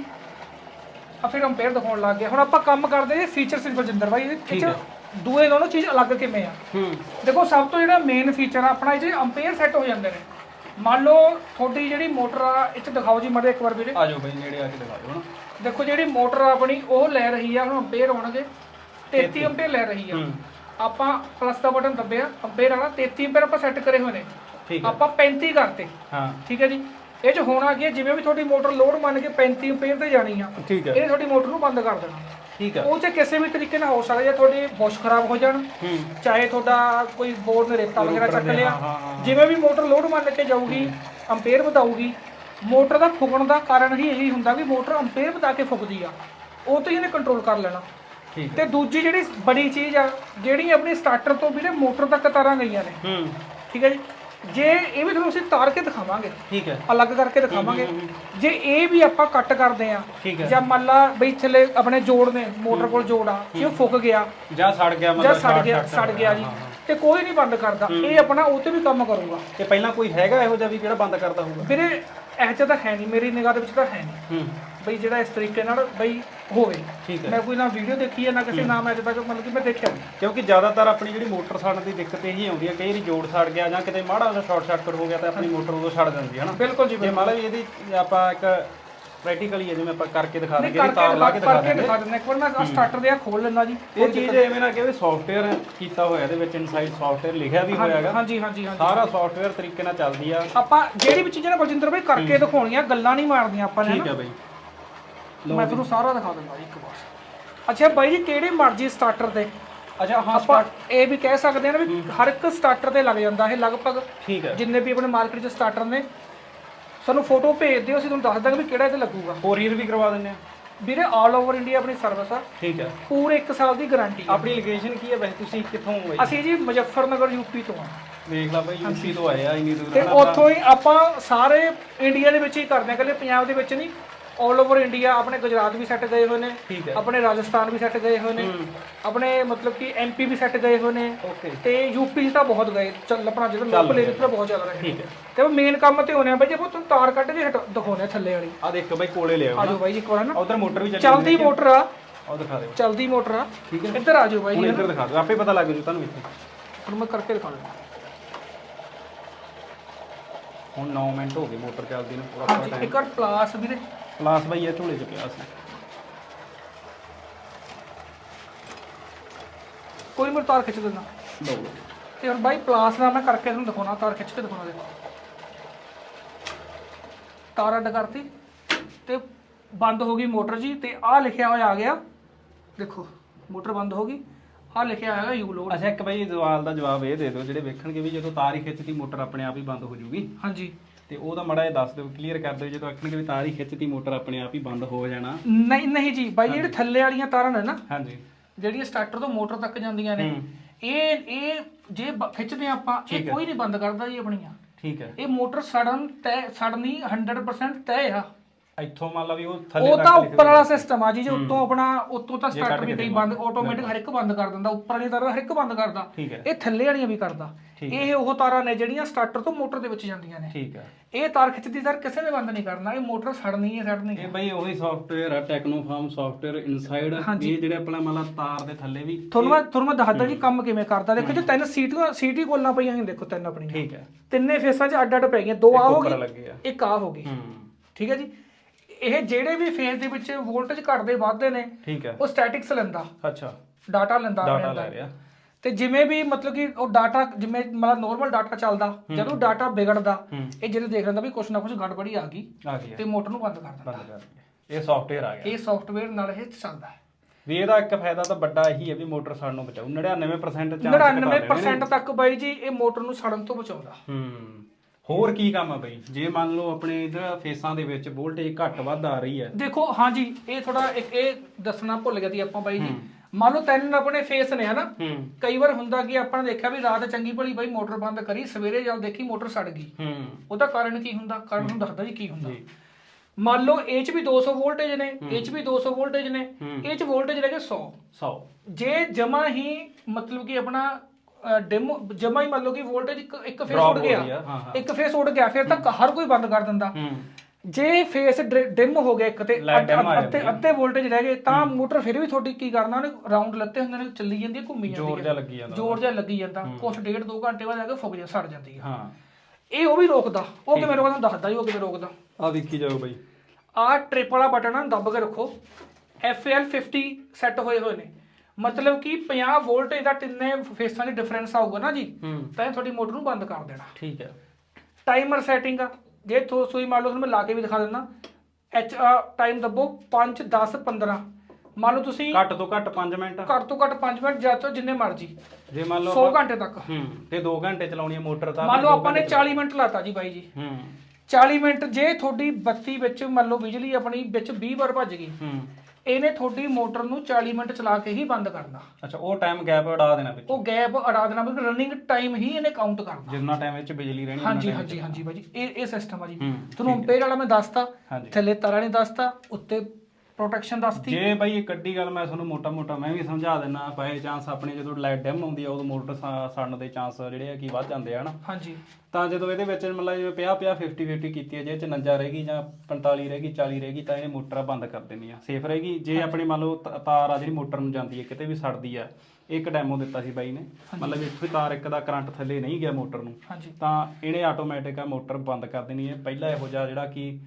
ਆ ਫਿਰ ਅੰਪੇਅਰ ਦਿਖਾਉਣ ਲੱਗ ਗਿਆ ਹੁਣ ਆਪਾਂ ਕੰਮ ਕਰਦੇ ਜੀ ਫੀਚਰ ਸਿੰਪਲ ਜਿੰਦਰ ਬਾਈ ਇਹਦੇ ਵਿੱਚ। ਦੂਏ ਦੋਨੋਂ ਚੀਜ਼ ਅਲੱਗ ਕਿਵੇਂ ਆ?
ਹੂੰ।
ਦੇਖੋ ਸਭ ਤੋਂ ਜਿਹੜਾ ਮੇਨ ਫੀਚਰ ਆ ਆਪਣਾ ਇਹ ਜੇ ਅੰਪੇਅਰ ਸੈੱਟ ਹੋ ਜਾਂਦੇ ਨੇ। ਮੰਨ ਲਓ ਤੁਹਾਡੀ ਜਿਹੜੀ ਮੋਟਰ ਆ ਇਹ 'ਚ ਦਿਖਾਓ ਜੀ ਮੜੇ ਇੱਕ ਵਾਰ ਵੀਰੇ।
ਆ ਜਾਓ ਬਾਈ ਨੇੜੇ ਆ ਕੇ ਦਿਖਾਓ ਹਨਾ।
ਦੇਖੋ ਜਿਹੜੀ ਮੋਟਰ ਆਪਣੀ ਉਹ ਲੈ ਰਹੀ ਆ ਹੁਣ ਅੰਪੇਅਰ ਹੋਣਗੇ। 33 ਅੰਪੇਅਰ ਲੈ ਰਹੀ ਆ।
ਹੂੰ।
ਆਪਾਂ ਪਲੱਸ ਦਾ ਬਟਨ ਦੱਬਿਆ ਅੰਪੇਅਰ ਵਾਲਾ 33 ਅੰਪੇਅਰ ਆਪਾਂ ਸੈੱਟ ਕਰੇ ਹੋਏ ਨੇ।
ਠੀਕ ਹੈ।
ਆਪਾਂ 35 ਕਰਤੇ।
ਹਾਂ।
ਠੀਕ ਹੈ ਜੀ। ਇਹ 'ਚ ਹੋਣਾ ਕੀ ਹੈ ਜਿਵੇਂ ਵੀ ਤੁਹਾਡੀ ਮੋਟਰ ਲੋਡ ਮੰਨ ਕੇ 35 ਅੰਪੇਅਰ ਤੇ ਜਾਣੀ ਆ
ਠੀਕ ਹੈ।
ਇਹ ਤੁਹਾਡੀ ਮੋਟਰ ਨੂੰ ਬੰਦ ਕਰ ਦੇਣਾ।
ਠੀਕ ਹੈ।
ਉਹ 'ਚ ਕਿਸੇ ਵੀ ਤਰੀਕੇ ਨਾਲ ਹੋ ਸਕਦਾ ਜੇ ਤੁਹਾਡੀ ਬੁਸ਼ ਖਰਾਬ ਹੋ ਜਾਣ
ਹੂੰ।
ਚਾਹੇ ਤੁਹਾਡਾ ਕੋਈ ਬੋਰਡ ਨੇ ਰੇਤਾ ਵਗੈਰਾ ਚੱਕ ਲਿਆ। ਜਿਵੇਂ ਵੀ ਮੋਟਰ ਲੋਡ ਮੰਨ ਕੇ ਜਾਊਗੀ ਅੰਪੇਅਰ ਵਧਾਊਗੀ ਮੋਟਰ ਦਾ ਫੁਕਣ ਦਾ ਕਾਰਨ ਹੀ ਇਹੀ ਹੁੰਦਾ ਵੀ ਮੋਟਰ ਅੰਪੇਅਰ ਵਧਾ ਕੇ ਫੁਕਦੀ ਆ। ਉਹ ਤੋਂ ਹੀ ਇਹਨੇ ਕੰਟਰੋਲ ਕਰ ਲੈਣਾ।
ਠੀਕ
ਤੇ ਦੂਜੀ ਜਿਹੜੀ ਬੜੀ ਚੀਜ਼ ਆ ਜਿਹੜੀ ਆਪਣੀ ਸਟਾਰਟਰ ਤੋਂ ਵੀਰੇ ਮੋਟਰ ਤੱਕ ਤਾਰਾਂ ਗਈਆਂ ਨੇ।
ਹੂੰ।
ਠੀਕ ਹੈ ਜੀ। ਜੇ ਇਹ ਵੀ ਤੁਹਾਨੂੰ ਅਸੀਂ ਤਾਰ ਕੇ ਦਿਖਾਵਾਂਗੇ
ਠੀਕ ਹੈ।
ਅਲੱਗ ਕਰਕੇ ਦਿਖਾਵਾਂਗੇ। ਜੇ ਇਹ ਵੀ ਆਪਾਂ ਕੱਟ ਕਰਦੇ ਆ
ਠੀਕ ਹੈ।
ਜਾਂ ਮੰਨ ਲਾ ਬਈ ਥੱਲੇ ਆਪਣੇ ਜੋੜ ਨੇ ਮੋਟਰ ਕੋਲ ਜੋੜ ਆ ਜੇ ਉਹ ਫੁੱਕ ਗਿਆ
ਜਾਂ ਸੜ ਗਿਆ
ਜਾਂ ਸੜ ਗਿਆ ਸੜ ਗਿਆ ਜੀ ਤੇ ਕੋਈ ਨਹੀਂ ਬੰਦ ਕਰਦਾ। ਇਹ ਆਪਣਾ ਉਹ ਤੇ ਵੀ ਕੰਮ ਕਰੂਗਾ।
ਤੇ ਪਹਿਲਾਂ ਕੋਈ ਹੈਗਾ ਇਹੋ ਜਿਹਾ ਵੀ ਜਿਹੜਾ ਬੰਦ ਕਰਦਾ ਹੋਊਗਾ?
ਵੀਰੇ ਇਹ 'ਚ ਤਾਂ ਹੈ ਨਹੀਂ ਮੇਰੀ ਨਿਗਾਹ ਦੇ ਵਿੱਚ ਤਾਂ ਹੈ ਨਹੀਂ।
ਹੂੰ।
ਬਈ ਜਿਹੜਾ ਇਸ ਤਰੀਕੇ ਨਾਲ ਬਈ ਹੋਵੇ।
ਠੀਕ ਹੈ।
ਮੈਂ ਕੋਈ ਨਾ ਵੀਡੀਓ ਦੇਖੀ ਹੈ ਨਾ ਕਿਸੇ ਨਾਮ ਅਜੇ ਤੱਕ ਮਤਲਬ ਕਿ ਮੈਂ ਦੇਖਿਆ ਨਹੀਂ।
ਕਿਉਂਕਿ ਜ਼ਿਆਦਾਤਰ ਆਪਣੀ ਜਿਹੜੀ ਮੋਟਰ ਸੜਨ ਦੀ ਦਿੱਕਤ ਇਹੀ ਆਉਂਦੀ ਹੈ ਕਈ ਵਾਰੀ ਜੋੜ ਸੜ ਗਿਆ ਜਾਂ ਕਿਤੇ ਮਾੜਾ ਜਿਹਾ ਸ਼ਾਰਟ ਸਰਕਟ ਹੋ ਗਿਆ ਤਾਂ ਆਪਣੀ ਮੋਟਰ ਉਦੋਂ ਸੜ ਜਾਂਦੀ ਹੈ ਨਾ।
ਬਿਲਕੁਲ ਜੀ
ਜੇ ਮੰਨ ਲਓ ਵੀ ਇਹਦੀ ਆਪਾਂ ਇੱਕ ਪ੍ਰੈਕਟੀਕਲੀ ਜਿਵੇਂ ਆਪਾਂ ਕਰਕੇ ਦਿਖਾ
ਨਹੀਂ
ਦਿੰਦੇ ਤਾਰ ਲਾ ਕੇ ਦਿਖਾ
ਕਰਕੇ
ਦਿੰਦੇ
ਦਿਖਾ ਦਿੰਦੇ। ਇੱਕ ਵਾਰ ਮੈਂ ਸਟਾਰਟਰ ਦੇ ਆ ਖੋਲ ਲੈਣਾ ਜੀ।
ਇਹ ਚੀਜ਼ ਐਵੇਂ ਨਾ ਕਿ ਸੌਫਟਵੇਅਰ ਕੀਤਾ ਹੋਇਆ ਇਹਦੇ ਵਿੱਚ ਇਨਸਾਈਡ ਸੌਫਟਵੇਅਰ ਲਿਖਿਆ ਵੀ ਹੋਇਆ ਹੈਗਾ
ਹਾਂਜੀ ਹਾਂਜੀ ਹਾਂਜੀ।
ਸਾਰਾ ਸੌਫਟਵੇਅਰ ਤਰੀਕੇ ਨਾਲ ਚੱਲਦੀ ਆ।
ਆਪਾਂ ਜਿਹੜੀ ਵੀ ਚੀਜ਼ਾਂ ਨਾ ਬਲਜਿੰਦਰ ਬਈ ਕਰਕੇ ਦਿਖਾਉਣੀਆਂ ਗੱਲਾਂ ਨਹੀਂ ਮਾਰਦੀਆਂ ਆਪਾਂ ਨੇ
ਠੀਕ ਹੈ ਬਈ।
ਮੈਂ ਤੁਹਾਨੂੰ ਸਾਰਾ ਦਿਖਾ ਦਿੰਦਾ ਇੱਕ ਵਾਰ। ਅੱਛਾ ਬਾਈ ਜੀ ਕਿਹੜੇ ਮਰਜ਼ੀ ਸਟਾਰਟਰ ਤੇ?
ਅੱਛਾ ਹਾਂ
ਆਪਾਂ ਇਹ ਵੀ ਕਹਿ ਸਕਦੇ ਹਾਂ ਨਾ ਵੀ ਹਰ ਇੱਕ ਸਟਾਰਟਰ ਤੇ ਲੱਗ ਜਾਂਦਾ ਇਹ ਲਗਭਗ
ਠੀਕ ਹੈ।
ਜਿੰਨੇ ਵੀ ਆਪਣੇ ਮਾਰਕੀਟ 'ਚ ਸਟਾਰਟਰ ਨੇ। ਸਾਨੂੰ ਫੋਟੋ ਭੇਜ ਦਿਓ ਅਸੀਂ ਤੁਹਾਨੂੰ ਦੱਸ ਦਾਂਗੇ ਵੀ ਕਿਹੜਾ ਇਹ ਤੇ ਲੱਗੂਗਾ।
ਕੋਰੀਅਰ ਵੀ ਕਰਵਾ ਦਿੰਦੇ ਆ
ਵੀਰੇ ਆਲ ਓਵਰ ਇੰਡੀਆ ਆਪਣੀ ਸਰਵਿਸ ਆ।
ਠੀਕ ਹੈ।
ਪੂਰੇ 1 ਸਾਲ ਦੀ ਗਾਰੰਟੀ ਆ।
ਆਪਣੀ ਲੋਕੇਸ਼ਨ ਕੀ ਹੈ ਵੈਸੇ? ਤੁਸੀਂ ਕਿੱਥੋਂ ਹੋ ਬਈ?
ਅਸੀਂ ਜੀ ਮੁਜ਼ੱਫਰਨਗਰ ਯੂਪੀ ਤੋਂ ਆ।
ਦੇਖ ਲਾ ਬਈ ਯੂਪੀ ਤੋਂ ਆਏ ਆ ਇੰਨੀ ਦੂਰ
ਤੇ। ਉੱਥੋਂ ਹੀ ਆਪਾਂ ਸਾਰੇ ਇੰਡੀਆ ਦੇ ਵਿੱਚ ਹੀ ਕਰਦੇ ਹਾਂ ਇਕੱਲੇ ਪੰਜਾਬ ਦੇ ਵਿੱਚ ਨਹੀਂ। ਆਲ ਓਵਰ ਇੰਡੀਆ ਆਪਣੇ ਗੁਜਰਾਤ ਵੀ ਸੈੱਟ ਗਏ ਹੋਏ ਨੇ
ਠੀਕ ਹੈ।
ਆਪਣੇ ਰਾਜਸਥਾਨ ਵੀ ਸੈੱਟ ਗਏ ਹੋਏ ਨੇ ਆਪਣੇ ਮਤਲਬ ਕਿ ਐਮਪੀ ਵੀ ਸੈੱਟ ਗਏ ਹੋਏ ਨੇ
ਓਕੇ
ਤੇ ਯੂਪੀ ਤਾਂ ਬਹੁਤ ਗਏ ਚੱਲ ਆਪਣਾ ਜਿਹੜਾ ਲੋਕਲ ਏਰੀਆ ਤਾਂ ਬਹੁਤ ਚੱਲ ਰਿਹਾ।
ਠੀਕ ਹੈ।
ਤੇ ਉਹ ਮੇਨ ਕੰਮ ਤੇ ਹੋਣੇ ਆ ਬਈ ਜੇ ਤੁਹਾਨੂੰ ਤਾਰ ਕੱਢ ਕੇ ਆ ਥੱਲੇ ਵਾਲੀ।
ਆ ਦੇਖੋ ਬਈ ਕੋਲੇ ਲਿਆਓ
ਆਜੋ ਬਾਈ ਜੀ ਕੋਲ ਨਾ।
ਉਧਰ ਮੋਟਰ ਵੀ ਚੱਲੀ
ਚਲਦੀ ਮੋਟਰ ਆ।
ਉਹ ਦਿਖਾ ਦਿਓ।
ਚਲਦੀ ਮੋਟਰ ਆ।
ਠੀਕ ਹੈ।
ਇੱਧਰ ਆਜੋ ਬਾਈ ਜੀ।
ਇੱਧਰ ਦਿਖਾ ਦਿਓ। ਆਪੇ ਪਤਾ ਲੱਗ ਜੂ ਤੁਹਾਨੂੰ ਇੱਥੇ।
ਹੁਣ ਮੈਂ ਕਰਕੇ ਦਿਖਾ ਦਿੰਦਾ।
ਹੁਣ 9 ਮਿੰਟ ਹੋ ਗਏ ਮੋਟਰ ਚੱਲਦੀ ਨੂੰ ਪੂਰਾ
ਹਾਂਜੀ ਇੱਕ ਵਾਰ ਪਲਾਸ ਵੀਰੇ।
ਕਲਾਸ ਬਈ ਇਹ ਝੋਲੇ ਚ ਪਿਆ ਸੀ।
ਕੋਈ ਮੇਰੇ ਤਾਰ ਖਿੱਚ ਦਿੰਦਾ।
ਲਓ ਲਓ।
ਤੇ ਹੁਣ ਬਾਈ ਪਲਾਸ ਨਾਲ ਮੈਂ ਕਰਕੇ ਤੁਹਾਨੂੰ ਦਿਖਾਉਣਾ ਤਾਰ ਖਿੱਚ ਕੇ ਦਿਖਾਉਣਾ ਦੇਖੋ। ਤਾਰ ਅੱਡ ਕਰਤੀ ਤੇ ਬੰਦ ਹੋ ਗਈ ਮੋਟਰ ਜੀ ਤੇ ਆਹ ਲਿਖਿਆ ਹੋਇਆ ਆ ਗਿਆ। ਦੇਖੋ ਮੋਟਰ ਬੰਦ ਹੋ ਗਈ। ਆਹ ਲਿਖਿਆ ਹੋਇਆ ਯੂ ਲੋਡ
ਅੱਛਾ ਇੱਕ ਬਈ ਸਵਾਲ ਦਾ ਜਵਾਬ ਇਹ ਦੇ ਦਿਓ ਜਿਹੜੇ ਵੇਖਣਗੇ ਵੀ ਜਦੋਂ ਤਾਰ ਹੀ ਖਿੱਚਤੀ ਮੋਟਰ ਆਪਣੇ ਆਪ ਹੀ ਬੰਦ ਹੋ ਜੂਗੀ।
ਹਾਂਜੀ।
ਤੇ ਉਹਦਾ ਮੜਾ ਜਿਹਾ ਦੱਸ ਦਿਓ ਕਲੀਅਰ ਕਰ ਦਿਓ ਜਦੋਂ ਆਖਣਗੇ ਵੀ ਤਾਰ ਹੀ ਖਿੱਚਤੀ ਮੋਟਰ ਆਪਣੇ ਆਪ ਹੀ ਬੰਦ ਹੋ ਜਾਣਾ।
ਨਹੀਂ ਨਹੀਂ ਜੀ ਬਾਈ ਜਿਹੜੇ ਥੱਲੇ ਵਾਲੀਆਂ ਤਾਰਾਂ ਨੇ ਨਾ
ਹਾਂਜੀ।
ਜਿਹੜੀਆਂ ਸਟਾਰਟਰ ਤੋਂ ਮੋਟਰ ਤੱਕ ਜਾਂਦੀਆਂ ਨੇ। ਇਹ ਇਹ ਜੇ ਬ- ਖਿੱਚਦੇ ਹਾਂ ਆਪਾਂ ਇਹ ਕੋਈ ਨਹੀਂ ਬੰਦ ਕਰਦਾ ਜੀ ਆਪਣੀਆਂ।
ਠੀਕ ਹੈ।
ਇਹ ਮੋਟਰ ਸੜਨ ਤੈ ਸੜਨੀ 100% ਤੈਅ ਆ।
ਇੱਥੋਂ ਮੰਨ ਲਾ ਵੀ ਉਹ ਥੱਲੇ
ਉਹ ਤਾਂ ਉੱਪਰ ਵਾਲਾ ਸਿਸਟਮ ਆ ਜੀ ਜੇ ਉੱਤੋਂ ਆਪਣਾ ਉੱਤੋਂ ਤਾਂ ਸਟਾਰਟ ਵੀ ਕਈ ਬੰਦ ਆਟੋਮੈਟਿਕ ਹਰ ਇੱਕ ਬੰਦ ਕਰ ਦਿੰਦਾ ਉੱਪਰ ਵਾਲੀ ਤਾਰਾਂ ਹਰ ਇੱਕ ਬੰਦ ਕਰਦਾ। ਇਹ ਥੱਲੇ ਵਾਲੀਆਂ ਵੀ ਕਰਦਾ। ਇਹ ਉਹ ਤਾਰਾਂ ਨੇ ਜਿਹੜੀਆਂ ਸਟਾਰਟਰ ਤੋਂ ਮੋਟਰ ਦੇ ਵਿੱਚ ਜਾਂਦੀਆਂ ਨੇ।
ਠੀਕ ਹੈ।
ਇਹ ਤਾਰ ਖਿੱਚਦੀ ਤਾਰ ਕਿਸੇ ਨੇ ਬੰਦ ਨਹੀਂ ਕਰਨਾ ਇਹ ਮੋਟਰ ਸੜਨੀ ਹੈ ਸੜਨੀ ਹੈ।
ਇਹ ਬਈ ਉਹੀ ਸੌਫਟਵੇਅਰ ਆ ਟੈਕਨੋਫਾਰਮ ਸੌਫਟਵੇਅਰ ਇਨਸਾਈਡ ਇਹ ਜਿਹੜੇ ਆਪਣਾ ਮੰਨ ਲਾ ਤਾਰ ਦੇ ਥੱਲੇ ਵੀ
ਤੁਹਾਨੂੰ ਮੈਂ ਤੁਹਾਨੂੰ ਮੈਂ ਦੱਸਦਾ ਜੀ ਕੰਮ ਕਿਵੇਂ ਕਰਦਾ। ਦੇਖੋ ਜੀ ਤਿੰਨ ਸੀਟੀਆਂ ਸੀਟੀ ਕੋਲਾਂ ਪਈਆਂ ਨੇ ਦੇਖੋ ਤਿੰਨ ਆਪਣੀਆਂ।
ਠੀਕ ਹੈ।
ਤਿੰਨੇ ਫੇਸਾਂ 'ਚ ਅੱਡ ਅੱਡ ਪੈ ਗਈਆਂ। ਦੋ ਆ ਹੋ ਗਈ
ਆ।
ਇੱਕ ਆ ਹੋ ਗਈ। ਠੀਕ ਹੈ ਜੀ। ਇਹ ਜਿਹੜੇ ਵੀ ਫੇਸ ਦੇ ਵਿੱਚ ਵੋਲਟੇਜ ਘਟਦੇ ਵੱਧਦੇ ਨੇ
ਠੀਕ ਹੈ।
ਉਹ ਸਟੈਟਿਕਸ ਲੈਂਦਾ।
ਅੱਛਾ।
ਡਾਟਾ ਲੈਂਦਾ
ਡਾਟਾ ਲੈ ਰਿਹਾ।
ਤੇ ਜਿਵੇਂ ਵੀ ਮਤਲਬ ਕਿ ਉਹ ਡਾਟਾ ਜਿਵੇਂ ਮਤਲਬ ਨਾਰਮਲ ਡਾਟਾ ਚੱਲਦਾ ਜਦੋਂ ਡਾਟਾ ਵਿਗੜਦਾ। ਇਹ ਜਿਹੜੇ ਦੇਖ ਲੈਂਦਾ ਵੀ ਕੁਛ ਨਾ ਕੁਛ ਗੜਬੜੀ ਆ ਗਈ ਤੇ ਮੋਟਰ ਨੂੰ ਬੰਦ ਕਰ ਦਿੰਦਾ।
ਬੰਦ ਕਰ ਦਿਆ। ਇਹ ਸੌਫਟਵੇਅਰ ਆ ਗਿਆ।
ਇਹ ਸੌਫਟਵੇਅਰ ਨਾਲ ਇਹ ਚੱਲਦਾ ਹੈ।
ਵੀ ਇਹਦਾ ਇੱਕ ਫਾਇਦਾ ਤਾਂ ਵੱਡਾ ਇਹੀ ਹੈ ਵੀ ਮੋਟਰ ਸੜਨ ਨੂੰ ਬਚਾਊ 99% ਚਾਂਸ
99% ਤੱਕ ਬਾਈ ਜੀ ਇਹ ਮੋਟਰ ਨੂੰ ਸੜਨ ਤੋਂ ਬਚਾਉਂਦਾ।
ਹੂੰ। ਹੋਰ ਕੀ ਕੰਮ ਆ ਬਈ? ਜੇ ਮੰਨ ਲਓ ਆਪਣੇ ਇਧਰ ਫੇਸਾਂ ਦੇ ਵਿੱਚ ਵੋਲਟੇਜ ਘੱਟ ਵੱਧ ਆ ਰਹੀ ਹੈ।
ਦੇਖੋ ਹਾਂਜੀ ਇਹ ਥੋੜਾ ਇੱਕ ਇਹ ਦੱਸਣਾ ਭੁੱਲ ਗਏ ਸੀ ਆਪਾਂ ਬਾਈ ਜੀ। ਮੰਨ ਲਓ ਤਿੰਨ ਆਪਣੇ ਫੇਸ ਨੇ ਹਨਾ?
ਹੂੰ।
ਕਈ ਵਾਰ ਹੁੰਦਾ ਕਿ ਆਪਾਂ ਨੇ ਦੇਖਿਆ ਵੀ ਰਾਤ ਚੰਗੀ ਭਲੀ ਬਾਈ ਮੋਟਰ ਬੰਦ ਕਰੀ ਸਵੇਰੇ ਜਦ ਦੇਖੀ ਮੋਟਰ ਸੜ ਗਈ।
ਹੂੰ।
ਉਹਦਾ ਕਾਰਨ ਕੀ ਹੁੰਦਾ? ਕਾਰਨ ਨੂੰ ਦੱਸਦਾ ਜੀ ਕੀ ਹੁੰਦਾ। ਮੰਨ ਲਓ ਇਹ 'ਚ ਵੀ 200 ਵੋਲਟੇਜ ਨੇ ਇਹ 'ਚ ਵੀ 200 ਵੋਲਟੇਜ ਨੇ ਇਹ 'ਚ ਵੋਲਟੇਜ ਰਹਿ ਗਏ 100
100
ਜੇ ਜਮਾ ਹੀ ਮਤਲਬ ਕਿ ਆਪਣਾ ਡਿਮ ਜਮਾ ਹੀ ਮੰਨ ਲਓ ਕਿ ਵੋਲਟੇਜ ਇੱਕ ਇੱਕ ਫੇਸ
Drop
ਉੱਡ
ਹੋ ਰਹੀ ਆ,
ਗਿਆ
ਹਾਂ, ਹਾਂ।
ਇੱਕ ਫੇਸ ਉੱਡ ਗਿਆ ਫਿਰ ਤਾਂ ਹਰ ਕੋਈ ਬੰਦ ਕਰ ਦਿੰਦਾ।
ਹੂੰ।
ਜੇ ਫੇਸ ਡਿਮ ਹੋ ਗਿਆ ਇੱਕ ਤੇ
Light dim ਆ
ਅੱਧੇ ਅੱਧੇ ਵੋਲਟੇਜ ਰਹਿ ਗਏ ਤਾਂ ਮੋਟਰ ਫਿਰ ਵੀ ਤੁਹਾਡੀ ਕੀ ਕਰਨਾ ਉਹਨੇ ਰਾਉਂਡ ਲੱਤੇ ਹੁੰਦੇ ਨੇ ਚੱਲੀ ਜਾਂਦੀ ਹੈ ਘੁੰਮੀ ਜਾਂਦੀ
ਜ਼ੋਰ
ਹੈ
ਜਿਹਾ ਲੱਗੀ ਜਾਂਦਾ।
ਜ਼ੋਰ ਜਿਹਾ ਲੱਗੀ ਜਾਂਦਾ। ਕੁਛ ਡੇਢ ਦੋ ਘੰਟੇ ਬਾਅਦ ਜਾ ਕੇ ਫੁੱਕ ਜਾ ਸੜ ਜਾਂਦੀ ਹੈ
ਹਾਂ।
ਇਹ ਉਹ ਵੀ ਰੋਕਦਾ। ਉਹ ਕਿਵੇਂ ਰੋਕਦਾ? ਦੱਸਦਾ ਜੀ ਉਹ ਕਿਵੇਂ ਰੋਕਦਾ।
ਆ ਦੇਖੀ ਜਾਓ ਬਈ।
ਆਹ ਟ੍ਰਿਪ ਵਾਲਾ ਬਟਨ ਆ ਦੱਬ ਕੇ ਰੱਖੋ। FL 50 ਸੈੱਟ ਹੋਏ ਹੋਏ ਨੇ। ਮਤਲਬ ਕਿ 50 ਵੋਲਟੇਜ ਦਾ ਤਿੰਨੇ ਫੇਸਾਂ 'ਚ ਡਿਫਰੈਂਸ ਆਊਗਾ ਨਾ ਜੀ
ਹੂੰ।
ਤਾਂ ਇਹ ਤੁਹਾਡੀ ਮੋਟਰ ਨੂੰ ਬੰਦ ਕਰ ਦੇਣਾ।
ਠੀਕ ਹੈ।
ਟਾਈਮਰ ਸੈਟਿੰਗ ਆ। ਜੇ ਥੋ ਸੂਈ ਮੰਨ ਲਓ ਤੁਹਾਨੂੰ ਮੈਂ ਲਾ ਕੇ ਵੀ ਦਿਖਾ ਦਿੰਦਾ। ਐਚ ਟਾਈਮ ਦੱਬੋ 5 10 15 ਮੰਨ ਲਓ ਤੁਸੀਂ
ਘੱਟ ਤੋਂ ਘੱਟ 5 ਮਿੰਟ।
ਘੱਟ ਤੋਂ ਘੱਟ 5 ਮਿੰਟ ਜਾਂ ਤੋਂ ਜਿੰਨੇ ਮਰਜ਼ੀ।
ਜੇ ਮੰਨ ਲਓ
100
ਆਪਾਂ-
ਘੰਟੇ ਤੱਕ।
ਹੂੰ ਤੇ 2 ਘੰਟੇ ਚਲਾਉਣੀ ਹੈ ਮੋਟਰ ਤਾਂ
ਮੰਨ ਲਓ ਆਪਾਂ ਨੇ
ਘੰਟੇ
40 ਮਿੰਟ ਲਾਤਾ ਜੀ ਬਾਈ ਜੀ।
ਹੂੰ।
40 ਮਿੰਟ ਜੇ ਤੁਹਾਡੀ ਬੱਤੀ ਵਿੱਚ ਮੰਨ ਲਓ ਬਿਜਲੀ ਆਪਣੀ ਵਿੱਚ 20 ਵਾਰ ਭੱਜ ਗਈ।
ਹੂੰ।
ਇਹਨੇ ਤੁਹਾਡੀ ਮੋਟਰ ਨੂੰ 40 ਮਿੰਟ ਚਲਾ ਕੇ ਹੀ ਬੰਦ ਕਰਨਾ।
ਅੱਛਾ ਉਹ ਟਾਈਮ ਗੈਪ ਉਡਾ ਦੇਣਾ ਵਿੱਚ।
ਉਹ ਗੈਪ ਅੜਾ ਦੇਣਾ ਵੀ ਰਨਿੰਗ ਟਾਈਮ ਹੀ ਇਹਨੇ ਕਾਊਂਟ ਕਰਨਾ।
ਜਿੰਨਾ ਟਾਈਮ ਵਿੱਚ ਬਿਜਲੀ ਰਹਿਣੀ
ਹਾਂਜੀ ਹਾਂਜੀ ਹਾਂਜੀ ਬਾਜੀ ਇਹ ਇਹ ਸਿਸਟਮ ਆ ਜੀ।
ਹੂੰ,
ਤੁਹਾਨੂੰ ਅੰਪੇਅਰ ਵਾਲਾ ਮੈਂ ਦੱਸਤਾ
ਹਾਂਜੀ।
ਥੱਲੇ ਤਾਰਾਂ ਨੇ ਦੱਸਤਾ ਉੱਤੇ ਪ੍ਰੋਟੈਕਸ਼ਨ ਦੱਸਤੀ?
ਜੇ ਬਾਈ ਇੱਕ ਅੱਡੀ ਗੱਲ ਮੈਂ ਤੁਹਾਨੂੰ ਮੋਟਾ ਮੋਟਾ ਮੈਂ ਵੀ ਸਮਝਾ ਦਿੰਨਾ ਬਾਈ ਚਾਂਸ ਆਪਣੇ ਜਦੋਂ ਲਾਈਟ ਡਿਮ ਹੁੰਦੀ ਆ ਉਦੋਂ ਮੋਟਰ ਸਾ- ਸੜਨ ਦੇ ਚਾਂਸ ਜਿਹੜੇ ਆ ਕੀ ਵੱਧ ਜਾਂਦੇ ਆ ਹਨਾ?
ਹਾਂਜੀ।
ਤਾਂ ਜਦੋਂ ਇਹਦੇ ਵਿੱਚ ਮਤਲਬ ਜਿਵੇਂ 50 50 50 50 ਕੀਤੀ ਹੈ ਜੇ ਚ 49 ਰਹੇਗੀ ਜਾਂ 45 ਰਹੇਗੀ 40 ਰਹੇਗੀ ਤਾਂ ਇਹਨੇ ਮੋਟਰ ਬੰਦ ਕਰ ਦੇਣੀ ਆ ਸੇਫ ਰਹੇਗੀ ਜੇ ਆਪਣੀ ਮੰਨ ਲਓ ਤ- ਤਾਰ ਆ ਜਿਹੜੀ ਮੋਟਰ ਨੂੰ ਜਾਂਦੀ ਹੈ ਕਿਤੇ ਵੀ ਸੜਦੀ ਆ ਇੱਕ ਡੈਮੋ ਦਿੱਤਾ ਸੀ ਬਾਈ ਨੇ। ਮਤਲਬ ਇੱਥੇ ਤਾਰ ਇੱਕ ਦਾ ਕਰੰਟ ਥੱਲੇ ਨਹੀਂ ਗਿਆ ਮੋਟਰ ਨੂੰ।
ਹਾਂਜੀ।
ਤਾਂ ਇਹਨੇ ਆਟੋਮੈਟਿਕ ਆ ਮੋਟਰ ਬੰਦ ਕਰ ਦੇਣੀ ਹੈ ਪਹਿਲਾ ਇਹੋ ਜਿਹਾ ਜਿਹੜਾ ਕਿ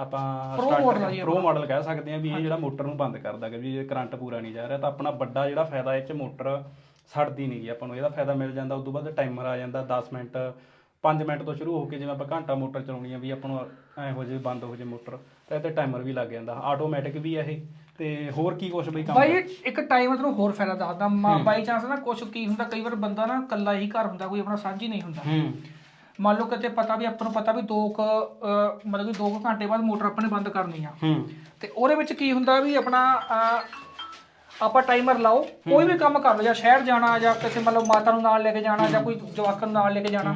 ਆਪਾਂ
Pro model ਆ ਜੀ
pro ਮਾਡਲ ਕਹਿ ਸਕਦੇ ਆ ਵੀ ਇਹ ਜਿਹੜਾ ਮੋਟਰ ਨੂੰ ਬੰਦ ਕਰਦਾ ਕਿ ਵੀ ਜੇ ਕਰੰਟ ਪੂਰਾ ਨਹੀਂ ਜਾ ਰਿਹਾ ਤਾਂ ਆਪਣਾ ਵੱਡਾ ਜਿਹੜਾ ਫਾਇਦਾ ਇਹ ਚ ਮੋਟਰ ਸੜਦੀ ਨਹੀਂ ਗੀ। ਆਪਾਂ ਨੂੰ ਇਹਦਾ ਫਾਇਦਾ ਮਿਲ ਜਾਂਦਾ ਉਸ ਤੋਂ ਬਾਅਦ ਟਾਈਮਰ ਆ ਜਾਂਦਾ 10 ਮਿੰਟ 5 ਮਿੰਟ ਤੋਂ ਸ਼ੁਰੂ ਹੋ ਕੇ ਜਿਵੇਂ ਆਪਾਂ ਘੰਟਾ ਮੋਟਰ ਚਲਾਉਣੀ ਆ ਵੀ ਆਪਾਂ ਨੂੰ ਐ ਹੋ ਜੇ ਬੰਦ ਹੋ ਜੇ ਮੋਟਰ ਤਾਂ ਇਹ ਤੇ ਟਾਈਮਰ ਵੀ ਲੱਗ ਜਾਂਦਾ। ਆਟੋਮੈਟਿਕ ਵੀ ਆ ਇਹ। ਤੇ ਹੋਰ ਕੀ ਕੁਛ ਬਈ ਕੰਮ
ਬਾਈ ਇੱਕ ਟਾਈਮ ਤੁਹਾਨੂੰ ਹੋਰ ਫਾਇਦਾ ਦੱਸਦਾ। ਬਾਈ ਚਾਂਸ ਨਾ ਕੁਝ ਕੀ ਹੁੰਦਾ ਕਈ ਵਾਰ ਬੰਦਾ ਨਾ ਇਕੱਲਾ ਹੀ ਘਰ ਹੁੰਦਾ ਕੋਈ ਆਪਣਾ ਸਾਂਝੀ ਨਹੀਂ ਹੁੰਦਾ।
ਹੂੰ।
ਮੰਨ ਲਓ ਕਿਤੇ ਪਤਾ ਵੀ ਆਪਾਂ ਨੂੰ ਪਤਾ ਵੀ 2 ਮਤਲਬ ਕਿ 2 ਘੰਟੇ ਬਾਅਦ ਮੋਟਰ ਆਪਾਂ ਨੇ ਬੰਦ ਕਰਨੀ ਆ।
ਹੂੰ।
ਤੇ ਉਹਦੇ ਵਿੱਚ ਕੀ ਹੁੰਦਾ ਵੀ ਆਪਣਾ ਅਹ, ਆਪਾਂ ਟਾਈਮਰ ਲਾਓ ਕੋਈ ਵੀ ਕੰਮ ਕਰ ਲਓ ਜਾਂ ਸ਼ਹਿਰ ਜਾਣਾ ਜਾਂ ਕਿਸੇ ਮਤਲਬ ਮਾਤਾ ਨੂੰ ਨਾਲ ਲੈ ਕੇ ਜਾਣਾ ਜਾਂ ਕੋਈ ਜਵਾਕਨ ਨੂੰ ਨਾਲ ਲੈ ਕੇ ਜਾਣਾ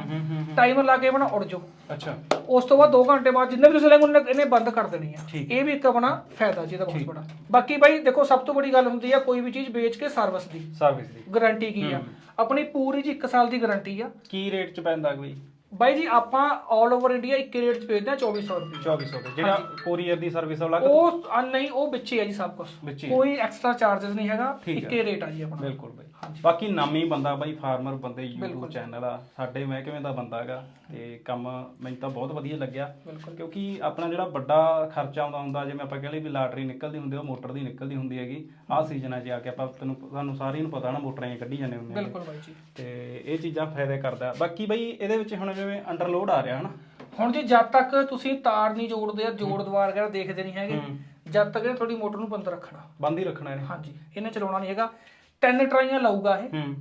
ਟਾਈਮਰ ਲਾ ਕੇ ਆਪਣਾ ਉੜ ਜਾਓ।
ਅੱਛਾ।
ਉਸ ਤੋਂ ਬਾਅਦ 2 ਘੰਟੇ ਬਾਅਦ ਜਿੰਨੇ ਵੀ ਤੁਸੀਂ ਲੈਂਗੇ ਉਹਨੇ ਇਹਨੇ ਬੰਦ ਕਰ ਦੇਣੀ ਆ।
ਠੀਕ।
ਇਹ ਵੀ ਇੱਕ ਆਪਣਾ ਫਾਇਦਾ ਜਿਹਦਾ ਬਹੁਤ ਬੜਾ ਬਾਕੀ ਬਾਈ ਦੇਖੋ ਸਭ ਤੋਂ ਵੱਡੀ ਗੱਲ ਹੁੰਦੀ ਆ ਕੋਈ ਵੀ ਚੀਜ਼ ਵੇਚ ਕੇ ਸਰਵਿਸ ਦੀ।
ਸਰਵਿਸ ਦੀ।
ਗਾਰੰਟੀ ਕੀ ਆ? ਆਪਣੀ ਪੂਰੀ ਜੀ 1 ਸਾਲ ਦੀ ਗਾਰੰਟੀ ਆ।
ਕੀ ਰੇਟ ਚ ਪੈਂਦਾ ਬਈ
ਬਾਈ ਜੀ ਆਪਾਂ ਆਲ ਓਵਰ ਇੰਡੀਆ ਇੱਕ ਰੇਟ 'ਚ ਭੇਜਦੇ ਆ 2400 ਰੁਪਏ।
2400 ਰੁਪਏ ਜਿਹੜਾ ਕੋਰੀਅਰ ਦੀ ਸਰਵਿਸ ਵਾਲਾ
ਉਹ ਨਹੀਂ ਉਹ ਵਿੱਚੇ ਹੈ ਜੀ ਸਭ ਕੁਝ ਕੋਈ ਐਕਸਟਰਾ ਚਾਰजेस ਨਹੀਂ ਹੈਗਾ
ਠੀਕ
ਰੇਟ ਆ ਜੀ ਆਪਣਾ।
ਬਿਲਕੁਲ ਬਾਈ। ਬਾਕੀ ਨਾਮੀ ਬੰਦਾ ਬਾਈ ਫਾਰਮਰ ਬੰਦੇ YouTube। ਚੈਨਲ ਆ। ਸਾਡੇ ਮਹਿਕਮੇ ਦਾ ਬੰਦਾ ਹੈਗਾ ਤੇ ਕੰਮ ਮੈਨੂੰ ਤਾਂ ਬਹੁਤ ਵਧੀਆ ਲੱਗਿਆ। ਕਿਉਂਕਿ ਆਪਣਾ ਜਿਹੜਾ ਵੱਡਾ ਖਰਚਾ ਆਉਂਦਾ ਹੁੰਦਾ ਜਿਵੇਂ ਆਪਾਂ ਕਹਿੰਦੇ ਵੀ ਲਾਟਰੀ ਨਿਕਲਦੀ ਹੁੰਦੀ ਉਹ ਮੋਟਰ ਦੀ ਨਿਕਲਦੀ ਹੁੰਦੀ ਹੈਗੀ। ਆਹ ਸੀਜ਼ਨਾਂ 'ਚ ਆ ਕੇ ਆਪਾਂ ਤੈਨੂੰ ਤੁਹਾਨੂੰ ਸਾਰਿਆਂ ਨੂੰ ਪਤਾ ਨਾ ਮੋਟਰਾਂ ਹੀ ਕੱਢੀ ਜਾਂਦੇ ਹੁੰਦੇ ਨੇ
ਬਿਲਕੁਲ ਬਾਈ ਜੀ।
ਤੇ ਇਹ ਚੀਜ਼ਾਂ ਫਾਇਦੇ ਕਰਦਾ। ਬਾਕੀ ਬਈ ਇਹਦੇ ਵਿੱਚ ਹੁਣ ਜਿਵੇਂ ਅੰਡਰਲੋਡ ਆ ਰਿਹਾ ਹਨਾ?
ਹੁਣ ਜੀ ਜਦ ਤੱਕ ਤੁਸੀਂ ਤਾਰ ਨਹੀਂ ਜੋੜਦੇ ਆ ਜੋੜ ਦਵਾਰ ਵਗੈਰਾ ਦੇਖਦੇ ਨਹੀਂ ਹੈਗੇ। ਜਦ ਤੱਕ ਇਹ ਤੁਹਾਡੀ ਮੋਟਰ ਨੂੰ ਬੰਦ ਰੱਖਣਾ।
ਬੰਦ ਹੀ ਰੱਖਣਾ ਇਹਨੇ।
ਹਾਂਜੀ। ਇਹਨੇ ਚਲਾਉਣਾ ਨਹੀਂ ਹੈਗਾ। ਤਿੰਨ ਟਰਾਈਆਂ ਲਾਊਗਾ ਇਹ
ਹੂੰ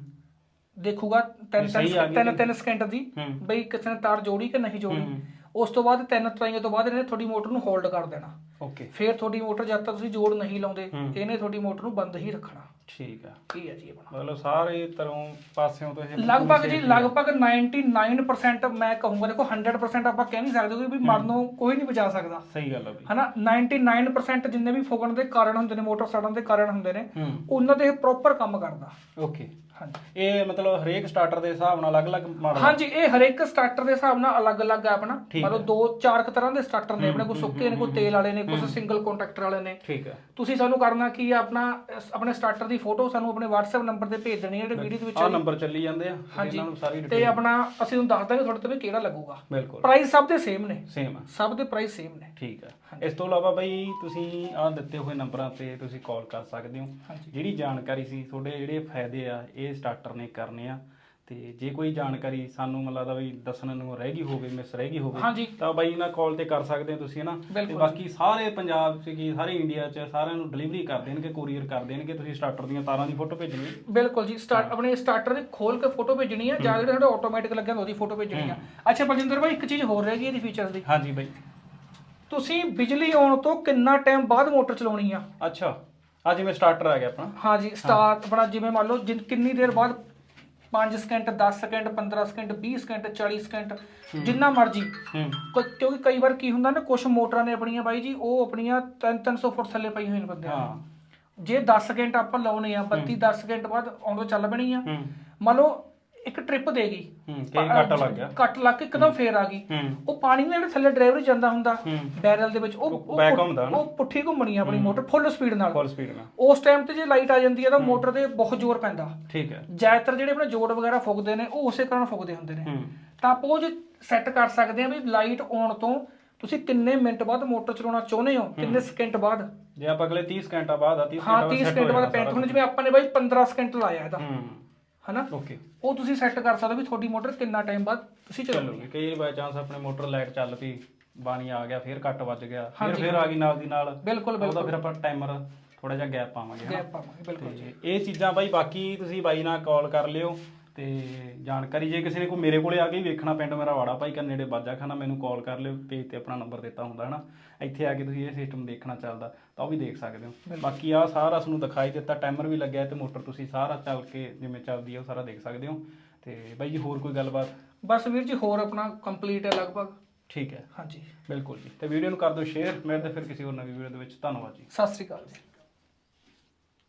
ਦੇਖੂਗਾ ਤਿੰਨ
ਸਹੀ ਆ ਗਈ
ਤਿੰਨ
ਜੀ।
ਤਿੰਨ ਸਕਿੰਟ ਦੀ
ਹੂੰ।
ਬਈ ਕਿਸੇ ਨੇ ਤਾਰ ਜੋੜੀ ਕਿ ਨਹੀਂ ਜੋੜੀ
ਹੂੰ।
ਉਸ ਤੋਂ ਬਾਅਦ ਤਿੰਨ ਟਰਾਈਆਂ ਤੋਂ ਬਾਅਦ ਇਹਨੇ ਤੁਹਾਡੀ ਮੋਟਰ ਨੂੰ ਹੋਲਡ ਕਰ ਦੇਣਾ
ਓਕੇ
ਫਿਰ ਤੁਹਾਡੀ ਮੋਟਰ ਜਦ ਤੱਕ ਤੁਸੀਂ ਜੋੜ ਨਹੀਂ ਲਾਉਂਦੇ। ਇਹਨੇ ਤੁਹਾਡੀ ਮੋਟਰ ਨੂੰ ਬੰਦ ਹੀ ਰੱਖਣਾ।
ਠੀਕ ਆ।
ਇਹ ਹੈ ਜੀ
ਮਤਲਬ ਸਾਰੇ ਤਰ੍ਹਾਂ ਪਾਸਿਓਂ ਤੋਂ ਇਹ
ਲਗਭਗ ਜੀ ਲਗਭਗ 99% ਮੈਂ ਕਹੂੰਗਾ ਦੇਖੋ 100% ਆਪਾਂ ਕਹਿ ਨਹੀਂ ਸਕਦੇ ਕਿਉਂਕਿ ਵੀ ਮਰਨੋਂ ਕੋਈ ਨਹੀਂ ਬਚਾ ਸਕਦਾ।
ਸਹੀ ਗੱਲ ਆ ਬਈ।
ਹਨਾ 99% ਜਿੰਨੇ ਵੀ ਫੁਗਣ ਦੇ ਕਾਰਨ ਹੁੰਦੇ ਨੇ ਮੋਟਰ ਸੜਨ ਦੇ ਕਾਰਨ ਹੁੰਦੇ ਨੇ ਉਹਨਾਂ ਤੇ ਇਹ ਪ੍ਰੋਪਰ ਕੰਮ ਕਰਦਾ।
ਓਕੇ
ਹਾਂਜੀ।
ਇਹ ਮਤਲਬ ਹਰੇਕ ਸਟਾਰਟਰ ਦੇ ਹਿਸਾਬ ਨਾਲ ਅਲੱਗ-ਅਲੱਗ ਮਾਡਲ
ਹਾਂਜੀ ਇਹ ਹਰੇਕ ਸਟਾਰਟਰ ਦੇ ਹਿਸਾਬ ਨਾਲ ਅਲੱਗ-ਅਲੱਗ ਹੈ ਆਪਣਾ। ਮਤਲਬ ਦੋ ਚਾਰ ਕੁ ਤਰ੍ਹਾਂ ਦੇ ਸਟਾਰਟਰ ਨੇ ਆਪਣੇ ਕੋਲ ਸੁੱਕੇ ਨੇ ਕੋਈ ਤੇਲ ਵਾਲੇ ਨੇ ਕੁਝ ਸਿੰਗਲ ਕੰਟੈਕਟਰ ਵਾਲੇ ਨੇ।
ਠੀਕ ਆ
ਤੁਸੀਂ ਸਾਨੂੰ ਕਰਨਾ ਕੀ ਹੈ ਆਪਣਾ ਆਪਣੇ ਸਟਾਰਟਰ ਦੀ ਫੋਟੋ ਸਾਨੂੰ ਆਪਣੇ WhatsApp ਨੰਬਰ ਤੇ ਭੇਜ ਦੇਣੀ ਹੈ ਜਿਹੜੇ ਵੀਡੀਓ ਦੇ ਵਿੱਚ
ਆਹ ਨੰਬਰ ਚੱਲੀ ਜਾਂਦੇ ਆ
ਹਾਂਜੀ।
ਇਹਨਾਂ ਨੂੰ ਸਾਰੀ
ਤੇ
ਡਿਟੇਲ
ਆਪਣਾ ਅਸੀਂ ਤੁਹਾਨੂੰ ਦੱਸ ਦਾਂਗੇ ਤੁਹਾਡੇ ਤੇ ਵੀ ਕਿਹੜਾ ਲੱਗੂਗਾ।
ਬਿਲਕੁਲ।
ਪ੍ਰਾਈਸ ਸਭ ਦੇ ਸੇਮ ਨੇ।
ਸੇਮ ਆ।
ਸਭ ਦੇ ਪ੍ਰਾਈਸ ਸੇਮ ਨੇ।
ਠੀਕ ਆ। ਇਸ ਤੋਂ ਇਲਾਵਾ ਬਈ ਤੁਸੀਂ ਆਹ ਦਿੱਤੇ ਹੋਏ ਨੰਬਰਾਂ ਤੇ ਤੁਸੀਂ ਕਾਲ ਕਰ ਸਕਦੇ ਹੋ।
ਹਾਂਜੀ।
ਜਿਹੜੀ ਜਾਣਕਾਰੀ ਸੀ ਤੁਹਾਡੇ ਜਿਹੜੇ ਫਾਇਦੇ ਆ ਇਹ ਸਟਾਰਟਰ ਨੇ ਕਰਨੇ ਆ। ਤੇ ਜੇ ਕੋਈ ਜਾਣਕਾਰੀ ਸਾਨੂੰ ਮਤਲਬ ਲੱਗਦਾ ਵੀ ਦੱਸਣ ਨੂੰ ਰਹਿ ਗਈ ਹੋਵੇ ਮਿਸ ਰਹਿ ਗਈ ਹੋਵੇ
ਹਾਂਜੀ।
ਤਾਂ ਬਾਈ ਨਾਲ ਕਾਲ ਤੇ ਕਰ ਸਕਦੇ ਹੋ ਤੁਸੀਂ ਹਨਾ ਤੇ
ਬਿਲਕੁਲ।
ਬਾਕੀ ਸਾਰੇ ਪੰਜਾਬ 'ਚ ਕੀ ਸਾਰੇ ਇੰਡੀਆ 'ਚ ਸਾਰਿਆਂ ਨੂੰ ਡਿਲੀਵਰੀ ਕਰ ਦੇਣਗੇ ਕੋਰੀਅਰ ਕਰ ਦੇਣਗੇ ਤੁਸੀਂ ਸਟਾਰਟਰ ਦੀਆਂ ਤਾਰਾਂ ਦੀ ਫੋਟੋ ਭੇਜਣੀ ਹੈ।
ਬਿਲਕੁਲ ਜੀ ਸਟਾਰਟ ਆਪਣੇ ਸਟਾਰਟਰ ਦੇ ਖੋਲ ਕੇ ਫੋਟੋ ਭੇਜਣੀ ਆ ਜਾਂ ਜਿਹੜੇ ਸਾਡੇ ਆਟੋਮੈਟਿਕ ਲੱਗੇ ਹੁੰਦੇ ਉਹਦੀ ਫੋਟੋ ਭੇਜਣੀ ਆ ਅੱਛਾ ਬਲਜਿੰਦਰ ਭਾਈ ਇੱਕ ਚੀਜ਼ ਹੋਰ ਰਹਿ ਗਈ ਇਹਦੀ ਫੀਚਰਸ ਦੀ।
ਹਾਂਜੀ ਬਾਈ।
ਤੁਸੀਂ ਬਿਜਲੀ ਆਉਣ ਤੋਂ ਕਿੰਨਾ ਟਾਈਮ ਬਾਅਦ ਮੋਟਰ ਚਲਾਉਣੀ ਆ?
ਅੱਛਾ ਆ ਜਿਵੇਂ ਸਟਾਰਟਰ ਆ ਗਿਆ ਆਪਣਾ।
ਹਾਂਜੀ ਸਟਾਰਟ ਆਪਣਾ ਜਿਵੇਂ ਮੰਨ ਲਓ ਜਿਨ- ਕਿੰਨੀ ਦੇਰ ਬਾਅਦ 5 second 10 second 15 second 20 second 40 second ਜਿੰਨਾ ਮਰਜ਼ੀ। ਕਿਉਂਕਿ ਕਈ ਵਾਰ ਕੀ ਹੁੰਦਾ ਨਾ ਕੁਝ ਮੋਟਰਾਂ ਨੇ ਆਪਣੀਆਂ ਬਾਈ ਜੀ ਉਹ ਆਪਣੀਆਂ 3-300 ਫੁੱਟ ਥੱਲੇ ਪਈ ਹੋਈਆਂ ਨੇ ਬੰਦਿਆਂ
ਹਾਂ।
ਜੇ 10 ਸਕਿੰਟ ਆਪਾਂ ਲਾਉਣੇ ਆ 32 10 ਸਕਿੰਟ ਬਾਅਦ ਆਉਣ ਤੋਂ ਚੱਲ ਪੈਣੀ ਆ। ਮੰਨ ਲਓ ਇੱਕ ਟ੍ਰਿਪ ਦੇਗੀ
ਹੂੰ ਕਈ ਕੱਟ ਲੱਗ ਗਿਆ।
ਕੱਟ ਲੱਗ ਕੇ ਇੱਕਦਮ ਫੇਰ ਆ ਗਈ। ਉਹ ਪਾਣੀ ਨਾਲ ਜਿਹੜਾ ਥੱਲੇ ਡਰਾਈਵਰ ਜਾਂਦਾ ਹੁੰਦਾ। ਬੈਰਲ ਦੇ ਵਿੱਚ। ਉਹ
ਘੁੰਮਦਾ ਨਾ।
ਉਹ ਪੁੱਠੀ ਘੁੰਮਣੀ ਆਪਣੀ ਮੋਟਰ ਫੁੱਲ ਸਪੀਡ ਨਾਲ।
ਫੁੱਲ ਸਪੀਡ ਨਾਲ।
ਉਸ ਟਾਈਮ ਤੇ ਜੇ ਲਾਈਟ ਆ ਜਾਂਦੀ ਹੈ ਤਾਂ ਮੋਟਰ ਤੇ ਬਹੁਤ ਜ਼ੋਰ ਪੈਂਦਾ।
ਠੀਕ ਹੈ।
ਜ਼ਿਆਦਾਤਰ ਜਿਹੜੇ ਆਪਣੇ ਜੋੜ ਵਗੈਰਾ ਫੁੱਕਦੇ ਨੇ ਉਹ ਉਸੇ ਕਾਰਨ ਫੁੱਕਦੇ ਹੁੰਦੇ ਨੇ। ਤਾਂ ਆਪਾਂ ਉਹ ਜੇ ਸੈੱਟ ਕਰ ਸਕਦੇ ਆ ਵੀ ਲਾਈਟ ਆਉਣ ਤੋਂ ਤੁਸੀਂ ਕਿੰਨੇ ਮਿੰਟ ਬਾਅਦ ਮੋਟਰ ਚਲਾਉਣਾ ਚਾਹੁੰਦੇ ਹੋ? ਕਿੰਨੇ ਸਕਿੰਟ ਬਾਅਦ?
ਜੇ ਆਪਾਂ ਅਗਲੇ 30 ਘੰਟਾ ਬਾਅਦ ਆ 30
ਹਾਂ
ਘੰਟਾ
30
set
ਸਕਿੰਟ ਬਾਅਦ
ਜਾਣਾ
ਪੈਂਟ ਹੁਣ
ਸਾਰਾ
ਜਿਵੇਂ ਆਪਾਂ ਨੇ ਬਾਈ 15 ਸਕਿੰਟ ਲਾਇਆ ਇਹਦਾ। ਹਨਾ?
ਓਕੇ
ਉਹ ਤੁਸੀਂ ਸੈੱਟ ਕਰ ਸਕਦੇ ਹੋ ਵੀ ਤੁਹਾਡੀ ਮੋਟਰ ਕਿੰਨਾ ਟਾਈਮ ਬਾਅਦ ਤੁਸੀਂ ਚਲਾਉਣੀ
ਚੱਲੂਗੀ ਕਈ ਬਾਈ ਚਾਂਸ ਆਪਣੇ ਮੋਟਰ ਲਾਈਟ ਚੱਲ ਪਈ ਬਾਣੀ ਆ ਗਿਆ ਫਿਰ ਕੱਟ ਵੱਜ ਗਿਆ ਫਿਰ
ਹਾਂਜੀ,
ਫਿਰ ਆ ਗਈ ਨਾਲ ਦੀ ਨਾਲ।
ਬਿਲਕੁਲ
ਉਹਦਾ
ਬਿਲਕੁਲ।
ਫਿਰ ਆਪਾਂ ਟਾਈਮਰ ਥੋੜਾ ਜਿਹਾ ਗੈਪ ਪਾਵਾਂਗੇ ਹਨਾ?
ਗੈਪ ਪਾਵਾਂਗੇ ਬਿਲਕੁਲ
ਤੇ ਇਹ ਚੀਜ਼ਾਂ ਬਾਈ ਬਾਕੀ ਤੁਸੀਂ ਬਾਈ ਨਾਲ ਕਾਲ ਕਰ ਲਿਓ। ਤੇ ਜਾਣਕਾਰੀ ਜੇ ਕਿਸੇ ਨੇ ਕੋਈ ਮੇਰੇ ਕੋਲੇ ਆ ਕੇ ਹੀ ਵੇਖਣਾ ਪਿੰਡ ਮੇਰਾ ਵਾੜਾ ਭਾਈ ਕੰਨੇ ਨੇੜੇ ਬਾਜਾਖਾਨਾ ਮੈਨੂੰ ਕਾਲ ਕਰ ਲਿਓ ਪੇਜ ਤੇ ਆਪਣਾ ਨੰਬਰ ਦਿੱਤਾ ਹੁੰਦਾ ਹਨਾ? ਇੱਥੇ ਆ ਕੇ ਤੁਸੀਂ ਇਹ ਸਿਸਟਮ ਦੇਖਣਾ ਚੱਲਦਾ ਤਾਂ ਉਹ ਵੀ ਦੇਖ ਸਕਦੇ ਹੋ। ਬਾਕੀ ਆ ਸਾਰਾ ਤੁਹਾਨੂੰ ਦਿਖਾਈ ਦਿੱਤਾ ਟਾਈਮਰ ਵੀ ਲੱਗਿਆ ਤੇ ਮੋਟਰ ਤੁਸੀਂ ਸਾਰਾ ਚੱਲ ਕੇ ਜਿਵੇਂ ਚੱਲਦੀ ਹੈ ਉਹ ਸਾਰਾ ਦੇਖ ਸਕਦੇ ਹੋ। ਤੇ ਬਾਈ ਜੀ ਹੋਰ ਕੋਈ ਗੱਲਬਾਤ?
ਬਸ ਵੀਰ ਜੀ ਹੋਰ ਆਪਣਾ ਕੰਪਲੀਟ ਹੈ ਲਗਭਗ।
ਠੀਕ ਹੈ।
ਹਾਂਜੀ।
ਬਿਲਕੁਲ ਜੀ। ਤੇ ਵੀਡੀਓ ਨੂੰ ਕਰ ਦਿਓ ਸ਼ੇਅਰ ਮਿਲਦੇ ਫਿਰ ਕਿਸੇ ਹੋਰ ਨਵੀਂ ਵੀਡੀਓ ਦੇ ਵਿੱਚ। ਧੰਨਵਾਦ ਜੀ।
ਸਤਿ ਸ੍ਰੀ ਅਕਾਲ ਜੀ।